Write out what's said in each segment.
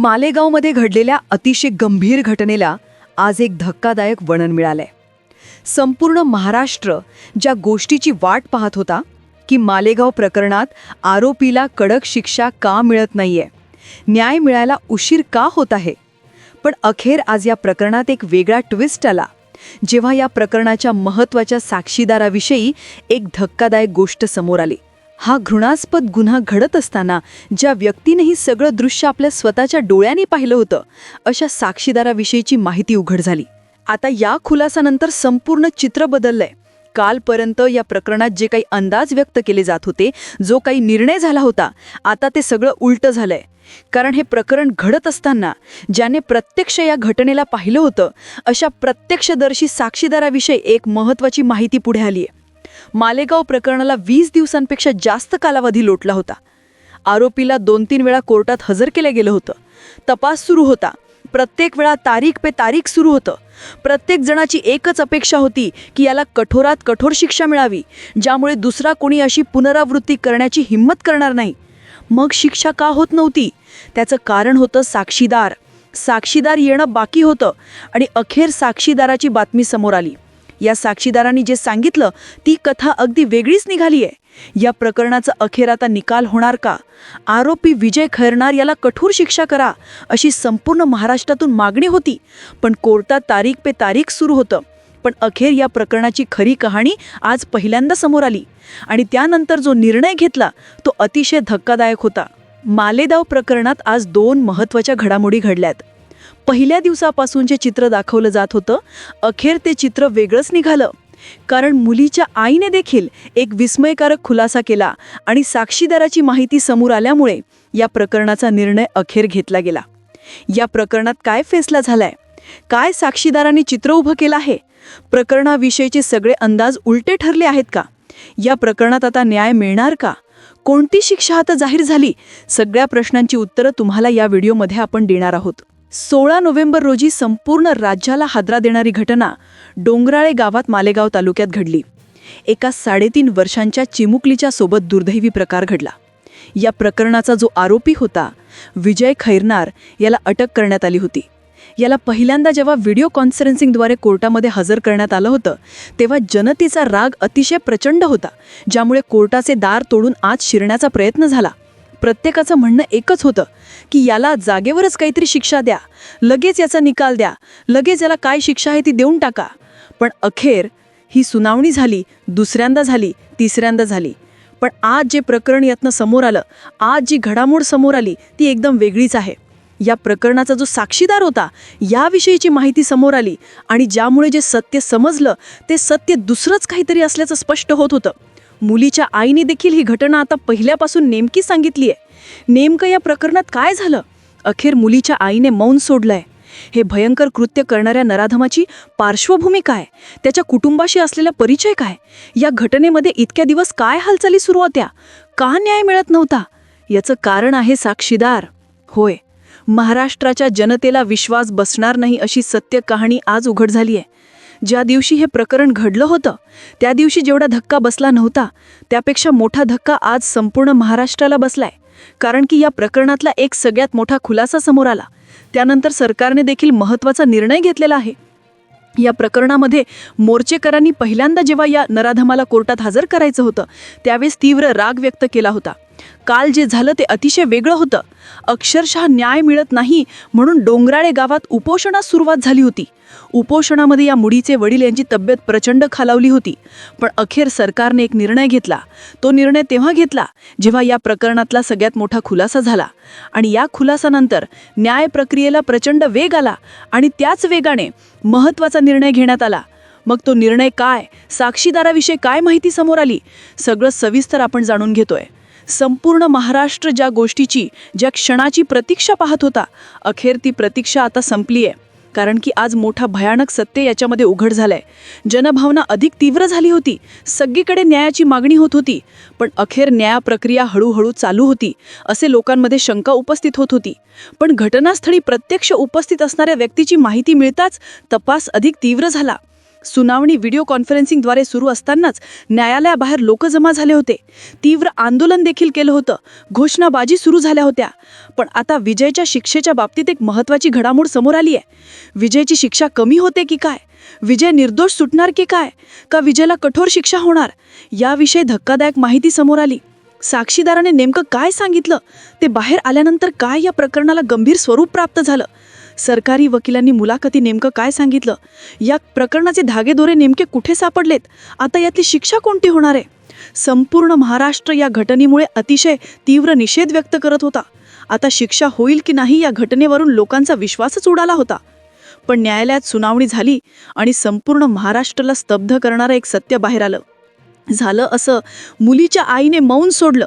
मालेगावमध्ये घडलेल्या अतिशय गंभीर घटनेला आज एक धक्कादायक वर्णन मिळालंय. संपूर्ण महाराष्ट्र ज्या गोष्टीची वाट पाहत होता की मालेगाव प्रकरणात आरोपीला कडक शिक्षा का मिळत नाहीये? न्याय मिळायला उशीर का होत आहे? पण अखेर आज या प्रकरणात एक वेगळा ट्विस्ट आला जेव्हा या प्रकरणाच्या महत्त्वाच्या साक्षीदाराविषयी एक धक्कादायक गोष्ट समोर आली. हा घृणास्पद गुन्हा घडत असताना ज्या व्यक्तीने ही सगळं दृश्य आपल्या स्वतःच्या डोळ्यांनी पाहिलं होतं अशा साक्षीदाराविषयीची माहिती उघड झाली. आता या खुलासानंतर संपूर्ण चित्र बदललंय. कालपर्यंत या प्रकरणात जे काही अंदाज व्यक्त केले जात होते जो काही निर्णय झाला होता आता ते सगळं उलटं झालंय. कारण हे प्रकरण घडत असताना ज्याने प्रत्यक्ष या घटनेला पाहिलं होतं अशा प्रत्यक्षदर्शी साक्षीदाराविषयी एक महत्त्वाची माहिती पुढे आली आहे मालेगाव प्रकरणाला वीस दिवसांपेक्षा जास्त कालावधी लोटला होता. आरोपीला दोन तीन वेळा कोर्टात हजर केलं गेलं होतं. तपास सुरू होता. प्रत्येक वेळा तारीख पे तारीख सुरू होतं. प्रत्येक जणाची एकच अपेक्षा होती की याला कठोरात कठोर शिक्षा मिळावी ज्यामुळे दुसरा कोणी अशी पुनरावृत्ती करण्याची हिंमत करणार नाही. मग शिक्षा का होत नव्हती? त्याचं कारण होतं साक्षीदार. साक्षीदार येणं बाकी होतं आणि अखेर साक्षीदाराची बातमी समोर आली. या साक्षीदारांनी जे सांगितलं ती कथा अगदी वेगळीच निघाली आहे या प्रकरणाचा अखेर आता निकाल होणार का? आरोपी विजय खैरनार याला कठोर शिक्षा करा अशी संपूर्ण महाराष्ट्रातून मागणी होती. पण कोर्टात तारीख पे तारीख सुरू होतं. पण अखेर या प्रकरणाची खरी कहाणी आज पहिल्यांदा समोर आली. आणि त्यानंतर जो निर्णय घेतला तो अतिशय धक्कादायक होता. मालेदाव प्रकरणात आज दोन महत्त्वाच्या घडामोडी घडल्यात. पहिल्या दिवसापासून जे चित्र दाखवलं जात होतं. अखेर ते चित्र वेगळंच निघालं. कारण मुलीच्या आईने देखील एक विस्मयकारक खुलासा केला आणि साक्षीदाराची माहिती समोर आल्यामुळे या प्रकरणाचा निर्णय अखेर घेतला गेला. या प्रकरणात काय फैसला झालाय? काय साक्षीदारांनी चित्र उभं केलं आहे? प्रकरणाविषयीचे सगळे अंदाज उलटे ठरले आहेत का? या प्रकरणात आता न्याय मिळणार का? कोणती शिक्षा आता जाहीर झाली? सगळ्या प्रश्नांची उत्तरं तुम्हाला या व्हिडिओमध्ये आपण देणार आहोत. सोळा नोव्हेंबर रोजी संपूर्ण राज्याला हादरा देणारी घटना डोंगराळे गावात मालेगाव तालुक्यात घडली. एका साडेतीन वर्षांच्या चिमुकलीच्या सोबत दुर्दैवी प्रकार घडला. या प्रकरणाचा जो आरोपी होता विजय खैरनार याला अटक करण्यात आली होती. याला पहिल्यांदा जेव्हा व्हिडिओ कॉन्फरन्सिंगद्वारे कोर्टामध्ये हजर करण्यात आलं होतं तेव्हा जनतेचा राग अतिशय प्रचंड होता ज्यामुळे कोर्टाचे दार तोडून आत शिरण्याचा प्रयत्न झाला. प्रत्येकाचं म्हणणं एकच होतं की याला जागेवरच काहीतरी शिक्षा द्या लगेच याचा निकाल द्या लगेच याला काय शिक्षा आहे ती देऊन टाका. पण अखेर ही सुनावणी झाली दुसऱ्यांदा झाली तिसऱ्यांदा झाली. पण आज जे प्रकरण यातनं समोर आलं आज जी घडामोड समोर आली ती एकदम वेगळीच आहे. या प्रकरणाचा जो साक्षीदार होता याविषयीची माहिती समोर आली आणि ज्यामुळे जे सत्य समजलं ते सत्य दुसरंच काहीतरी असल्याचं स्पष्ट होत होतं. मुलीच्या आईने देखील ही घटना आता पहिल्यापासून नेमकी सांगितली आहे नेमकं या प्रकरणात काय झालं? अखेर मुलीच्या आईने मौन सोडलंय. हे भयंकर कृत्य करणाऱ्या नराधमाची पार्श्वभूमी काय? त्याच्या कुटुंबाशी असलेला परिचय काय? या घटनेमध्ये इतक्या दिवस काय हालचाली सुरू होत्या? का न्याय मिळत नव्हता? याचं कारण आहे साक्षीदार. होय महाराष्ट्राच्या जनतेला विश्वास बसणार नाही अशी सत्य कहाणी आज उघड झाली आहे ज्या दिवशी हे प्रकरण घडलं होतं त्या दिवशी जेवढा धक्का बसला नव्हता त्यापेक्षा मोठा धक्का आज संपूर्ण महाराष्ट्राला बसलाय. कारण की या प्रकरणातला एक सगळ्यात मोठा खुलासा समोर आला. त्यानंतर सरकारने देखील महत्त्वाचा निर्णय घेतलेला आहे. या प्रकरणामध्ये मोर्चेकरांनी पहिल्यांदा जेव्हा या नराधमाला कोर्टात हजर करायचं होतं त्यावेळेस तीव्र राग व्यक्त केला होता. काल जे झालं ते अतिशय वेगळं होतं. अक्षरशः न्याय मिळत नाही म्हणून डोंगराळे गावात उपोषणास सुरुवात झाली होती. उपोषणामध्ये या मुडीचे वडील यांची तब्येत प्रचंड खालावली होती. पण अखेर सरकारने एक निर्णय घेतला. तो निर्णय तेव्हा घेतला जेव्हा या प्रकरणातला सगळ्यात मोठा खुलासा झाला. आणि या खुलासानंतर न्याय प्रक्रियेला प्रचंड वेग आला आणि त्याच वेगाने महत्त्वाचा निर्णय घेण्यात आला. मग तो निर्णय काय? साक्षीदाराविषयी काय माहिती समोर आली? सगळं सविस्तर आपण जाणून घेतोय. संपूर्ण महाराष्ट्र ज्या गोष्टीची ज्या क्षणाची प्रतीक्षा पाहत होता अखेर ती प्रतीक्षा आता संपली आहे कारण की आज मोठा भयानक सत्य याच्यामध्ये उघड झालंय. जनभावना अधिक तीव्र झाली होती. सगळीकडे न्यायाची मागणी होत होती. पण अखेर न्याय प्रक्रिया हळूहळू चालू होती असे लोकांमध्ये शंका उपस्थित होत होती. पण घटनास्थळी प्रत्यक्ष उपस्थित असणाऱ्या व्यक्तीची माहिती मिळताच तपास अधिक तीव्र झाला. सुनावणी व्हिडिओ कॉन्फरन्सिंगद्वारे सुरू असतानाच न्यायालयाबाहेर लोक जमा झाले होते. तीव्र आंदोलन देखील केलं होतं. घोषणाबाजी सुरू झाल्या होत्या. पण आता विजयच्या शिक्षेच्या बाबतीत एक महत्त्वाची घडामोड समोर आली आहे. विजयची शिक्षा कमी होते की काय? विजय निर्दोष सुटणार की काय? का विजयला कठोर शिक्षा होणार? याविषयी धक्कादायक माहिती समोर आली. साक्षीदाराने नेमकं काय सांगितलं? ते बाहेर आल्यानंतर काय या प्रकरणाला गंभीर स्वरूप प्राप्त झालं? सरकारी वकिलांनी मुलाखती नेमकं काय सांगितलं? या प्रकरणाचे धागेदोरे नेमके कुठे सापडलेत? आता यातली शिक्षा कोणती होणार आहे? संपूर्ण महाराष्ट्र या घटनेमुळे अतिशय तीव्र निषेध व्यक्त करत होता. आता शिक्षा होईल की नाही या घटनेवरून लोकांचा विश्वासच उडाला होता. पण न्यायालयात सुनावणी झाली आणि संपूर्ण महाराष्ट्राला स्तब्ध करणारं एक सत्य बाहेर आलं. झालं असं मुलीच्या आईने मौन सोडलं.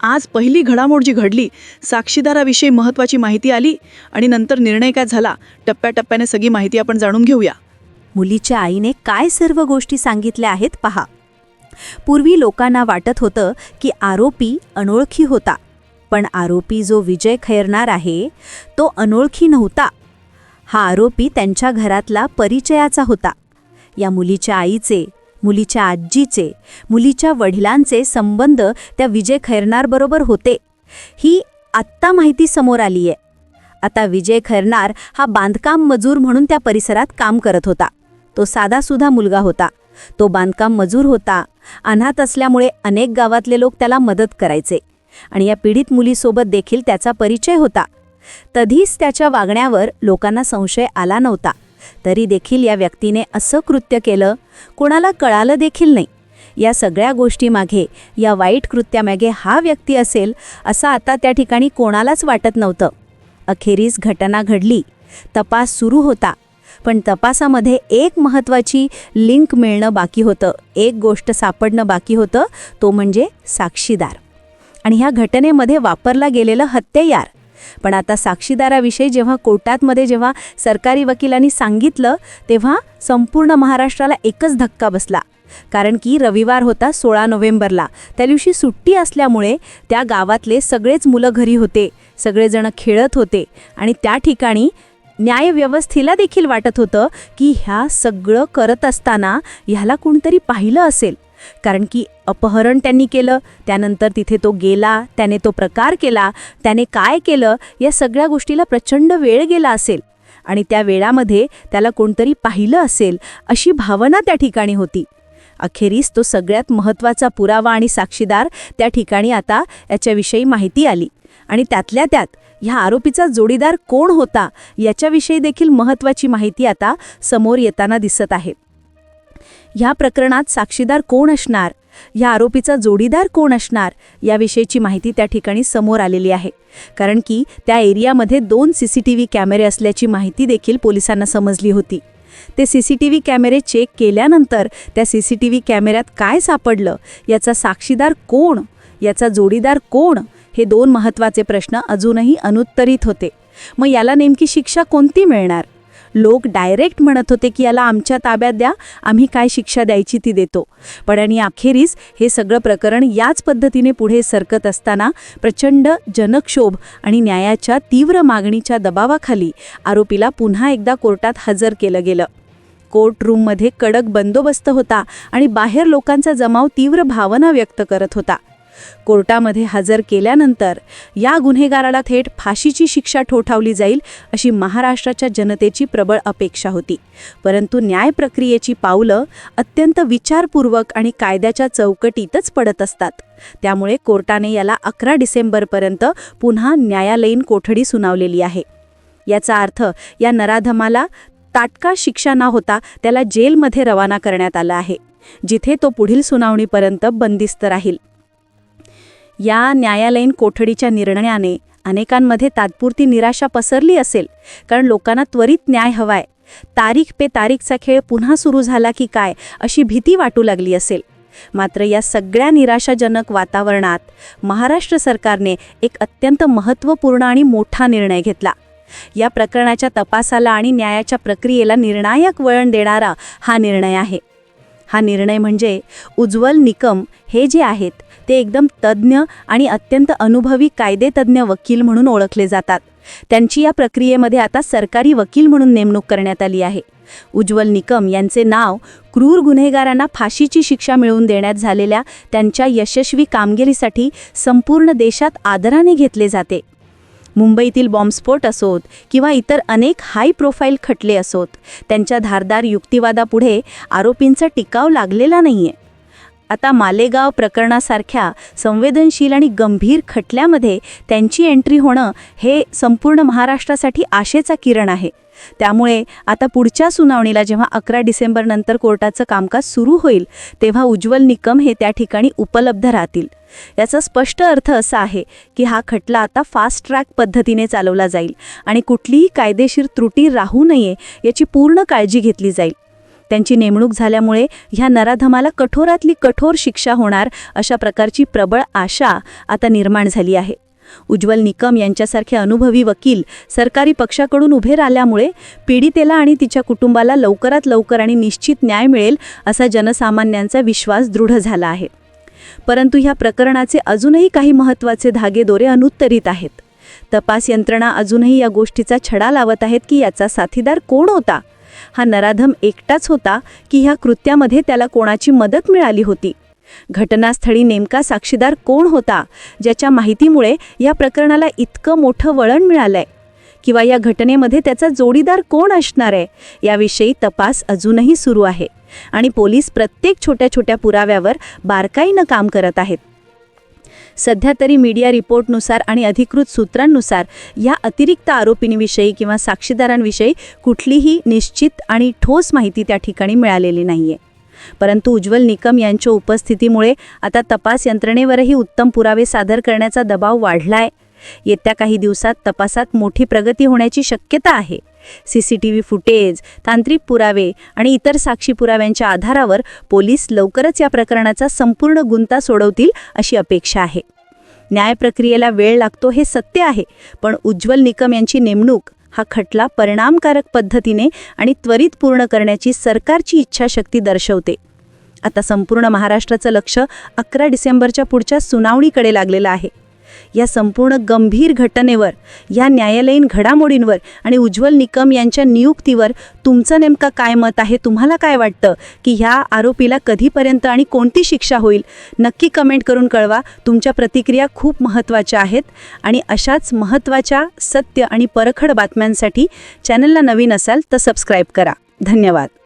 आज पहिली घडामोड जी घडली साक्षीदाराविषयी महत्त्वाची माहिती आली आणि नंतर निर्णय काय झाला टप्प्याटप्प्याने सगळी माहिती आपण जाणून घेऊया. मुलीच्या आईने काय सर्व गोष्टी सांगितल्या आहेत पहा. पूर्वी लोकांना वाटत होतं की आरोपी अनोळखी होता पण आरोपी जो विजय खैरणार आहे तो अनोळखी नव्हता. हा आरोपी त्यांच्या घरातला परिचयाचा होता. या मुलीच्या आईचे मुलीच्या आजीचे मुलीच्या वडिलांचे संबंध त्या विजय खैरनारबरोबर होते. ही आत्ता माहिती समोर आली आहे आता विजय खैरनार हा बांधकाम मजूर म्हणून त्या परिसरात काम करत होता. तो साधासुधा मुलगा होता. तो बांधकाम मजूर होता. अनाथ असल्यामुळे अनेक गावातले लोक त्याला मदत करायचे आणि या पीडित मुलीसोबत देखील त्याचा परिचय होता. तधीच त्याच्या वागण्यावर लोकांना संशय आला नव्हता. तरी देखील या व्यक्तीने असं कृत्य केलं? कोणाला कळालं देखील नाही. या सगळ्या गोष्टीमागे या वाईट कृत्यामागे हा व्यक्ती असेल असं आता त्या ठिकाणी कोणालाच वाटत नव्हतं. अखेरीस घटना घडली. तपास सुरू होता. पण तपासामध्ये एक महत्त्वाची लिंक मिळणं बाकी होतं. एक गोष्ट सापडणं बाकी होतं तो म्हणजे साक्षीदार. आणि ह्या घटनेमध्ये वापरला गेलेलं हत्यायार पण आता साक्षीदाराविषयी जेव्हा कोर्टातमध्ये जेव्हा सरकारी वकिलांनी सांगितलं तेव्हा संपूर्ण महाराष्ट्राला एकच धक्का बसला. कारण की रविवार होता सोळा नोव्हेंबरला. त्या दिवशी सुट्टी असल्यामुळे त्या गावातले सगळेच मुलं घरी होते सगळेजण खेळत होते आणि त्या ठिकाणी न्यायव्यवस्थेला देखील वाटत होतं की ह्या सगळं करत असताना ह्याला कोणतरी पाहिलं असेल. कारण की अपहरण त्यांनी केलं त्यानंतर तिथे तो गेला त्याने तो प्रकार केला त्याने काय केलं या सगळ्या गोष्टीला प्रचंड वेळ गेला असेल. आणि त्या वेळामध्ये त्याला कोणतरी पाहिलं असेल अशी भावना त्या ठिकाणी होती. अखेरीस तो सगळ्यात महत्त्वाचा पुरावा आणि साक्षीदार त्या ठिकाणी आता याच्याविषयी माहिती आली. आणि त्यातल्या त्यात ह्या आरोपीचा जोडीदार कोण होता याच्याविषयी देखील महत्त्वाची माहिती आता समोर येताना दिसत आहे. ह्या प्रकरणात साक्षीदार कोण असणार? ह्या आरोपीचा जोडीदार कोण असणार? याविषयीची माहिती त्या ठिकाणी समोर आलेली आहे. कारण की त्या एरियामध्ये दोन सी सी टी व्ही कॅमेरे असल्याची माहिती देखील पोलिसांना समजली होती. ते सी सी टी व्ही कॅमेरे चेक केल्यानंतर त्या सी सी टी व्ही कॅमेऱ्यात काय सापडलं? याचा साक्षीदार कोण? याचा जोडीदार कोण? हे दोन महत्त्वाचे प्रश्न अजूनही अनुत्तरित होते. मग याला नेमकी शिक्षा कोणती मिळणार? लोक डायरेक्ट म्हणत होते की याला आमच्या ताब्यात द्या आम्ही काय शिक्षा द्यायची ती देतो. पण आणि अखेरीस हे सगळं प्रकरण याच पद्धतीने पुढे सरकत असताना प्रचंड जनक्षोभ आणि न्यायाच्या तीव्र मागणीच्या दबावाखाली आरोपीला पुन्हा एकदा कोर्टात हजर केलं गेलं. कोर्ट रूममध्ये कडक बंदोबस्त होता आणि बाहेर लोकांचा जमाव तीव्र भावना व्यक्त करत होता. कोर्टामध्ये हजर केल्यानंतर या गुन्हेगाराला थेट फाशीची शिक्षा ठोठावली जाईल अशी महाराष्ट्राच्या जनतेची प्रबळ अपेक्षा होती. परंतु न्याय प्रक्रियेची पावलं अत्यंत विचारपूर्वक आणि कायद्याच्या चौकटीतच पडत असतात. त्यामुळे कोर्टाने याला अकरा डिसेंबरपर्यंत पुन्हा न्यायालयीन कोठडी सुनावलेली आहे. याचा अर्थ या नराधमाला ताटका शिक्षा न होता त्याला जेलमध्ये रवाना करण्यात आलं आहे. जिथे तो पुढील सुनावणीपर्यंत बंदिस्त राहील. या न्यायालयीन कोठडीच्या निर्णयाने अनेकांमध्ये तात्पुरती निराशा पसरली असेल कारण लोकांना त्वरित न्याय हवाय. तारीख पे तारीखचा खेळ पुन्हा सुरू झाला की काय अशी भीती वाटू लागली असेल. मात्र या सगळ्या निराशाजनक वातावरणात महाराष्ट्र सरकारने एक अत्यंत महत्त्वपूर्ण आणि मोठा निर्णय घेतला. या प्रकरणाच्या तपासाला आणि न्यायाच्या प्रक्रियेला निर्णायक वळण देणारा हा निर्णय आहे. हा निर्णय म्हणजे उज्ज्वल निकम हे जे आहेत ते एकदम तज्ज्ञ आणि अत्यंत अनुभवी कायदेतज्ञ वकील म्हणून ओळखले जातात. त्यांची या प्रक्रियेमध्ये आता सरकारी वकील म्हणून नेमणूक करण्यात आली आहे. उज्ज्वल निकम यांचे नाव क्रूर गुन्हेगारांना फाशीची शिक्षा मिळवून देण्यात झालेल्या त्यांच्या यशस्वी कामगिरीसाठी संपूर्ण देशात आदराने घेतले जाते. मुंबईतील बॉम्बस्फोट असोत किंवा इतर अनेक हाय प्रोफाईल खटले असोत त्यांच्या धारदार युक्तिवादापुढे आरोपींचा टिकाव लागलेला नाहीये. आता मालेगाव प्रकरणासारख्या संवेदनशील आणि गंभीर खटल्यामध्ये त्यांची एंट्री होणं हे संपूर्ण महाराष्ट्रासाठी आशेचा किरण आहे. त्यामुळे आता पुढच्या सुनावणीला जेव्हा अकरा डिसेंबरनंतर कोर्टाचं कामकाज सुरू होईल तेव्हा उज्ज्वल निकम हे त्या ठिकाणी उपलब्ध राहतील. याचा स्पष्ट अर्थ असा आहे की हा खटला आता फास्ट ट्रॅक पद्धतीने चालवला जाईल आणि कुठलीही कायदेशीर त्रुटी राहू नये याची पूर्ण काळजी घेतली जाईल. त्यांची नेमणूक झाल्यामुळे ह्या नराधमाला कठोरातली कठोर शिक्षा होणार अशा प्रकारची प्रबळ आशा आता निर्माण झाली आहे. उज्ज्वल निकम यांच्यासारखे अनुभवी वकील सरकारी पक्षाकडून उभे राहिल्यामुळे पीडितेला आणि तिच्या कुटुंबाला लवकरात लवकर आणि निश्चित न्याय मिळेल असा जनसामान्यांचा विश्वास दृढ झाला आहे. परंतु ह्या प्रकरणाचे अजूनही काही महत्त्वाचे धागेदोरे अनुत्तरित आहेत. तपास यंत्रणा अजूनही या गोष्टीचा छडा लावत आहेत की याचा साथीदार कोण होता? हा नराधम एकटाच होता की ह्या कृत्यामध्ये त्याला कोणाची मदत मिळाली होती. घटनास्थळी नेमका साक्षीदार कोण होता ज्याच्या माहितीमुळे या प्रकरणाला इतकं मोठं वळण मिळालंय? किंवा या घटनेमध्ये त्याचा जोडीदार कोण असणार आहे? याविषयी तपास अजूनही सुरू आहे. आणि पोलीस प्रत्येक छोट्या छोट्या पुराव्यावर बारकाईनं काम करत आहेत. सध्या तरी मीडिया रिपोर्टनुसार आणि अधिकृत सूत्रांनुसार या अतिरिक्त आरोपींविषयी किंवा साक्षीदारांविषयी कुठलीही निश्चित आणि ठोस माहिती त्या ठिकाणी मिळालेली नाहीये. परंतु उज्ज्वल निकम यांच्या उपस्थितीमुळे आता तपास यंत्रणेवरही उत्तम पुरावे सादर करण्याचा दबाव वाढला आहे येत्या काही दिवसात तपासात मोठी प्रगती होण्याची शक्यता आहे. C C T V footage तांत्रिक पुरावे आणि इतर साक्षी पुराव्यांच्या आधारावर पोलीस लवकरच या प्रकरणाचा संपूर्ण गुंता सोडवतील अशी अपेक्षा आहे. न्याय प्रक्रियेला वेळ लागतो हे सत्य आहे पण उज्ज्वल निकम यांची नेमणूक हा खटला परिणामकारक पद्धतीने आणि त्वरित पूर्ण करण्याची सरकारची इच्छाशक्ती दर्शवते. आता संपूर्ण महाराष्ट्राचं लक्ष अकरा डिसेंबरच्या पुढच्या सुनावणीकडे लागलेलं आहे. या संपूर्ण गंभीर घटनेवर या न्यायालयीन घडामोडींवर आणि उज्ज्वल निकम यांच्या नियुक्तीवर तुमचं नेमकं काय मत आहे? तुम्हाला काय वाटतं की ह्या आरोपीला कधीपर्यंत आणि कोणती शिक्षा होईल? नक्की कमेंट करून कळवा. तुमच्या प्रतिक्रिया खूप महत्त्वाच्या आहेत आणि अशाच महत्त्वाच्या सत्य आणि परखड बातम्यांसाठी चॅनलला नवीन असाल तर सबस्क्राईब करा. धन्यवाद.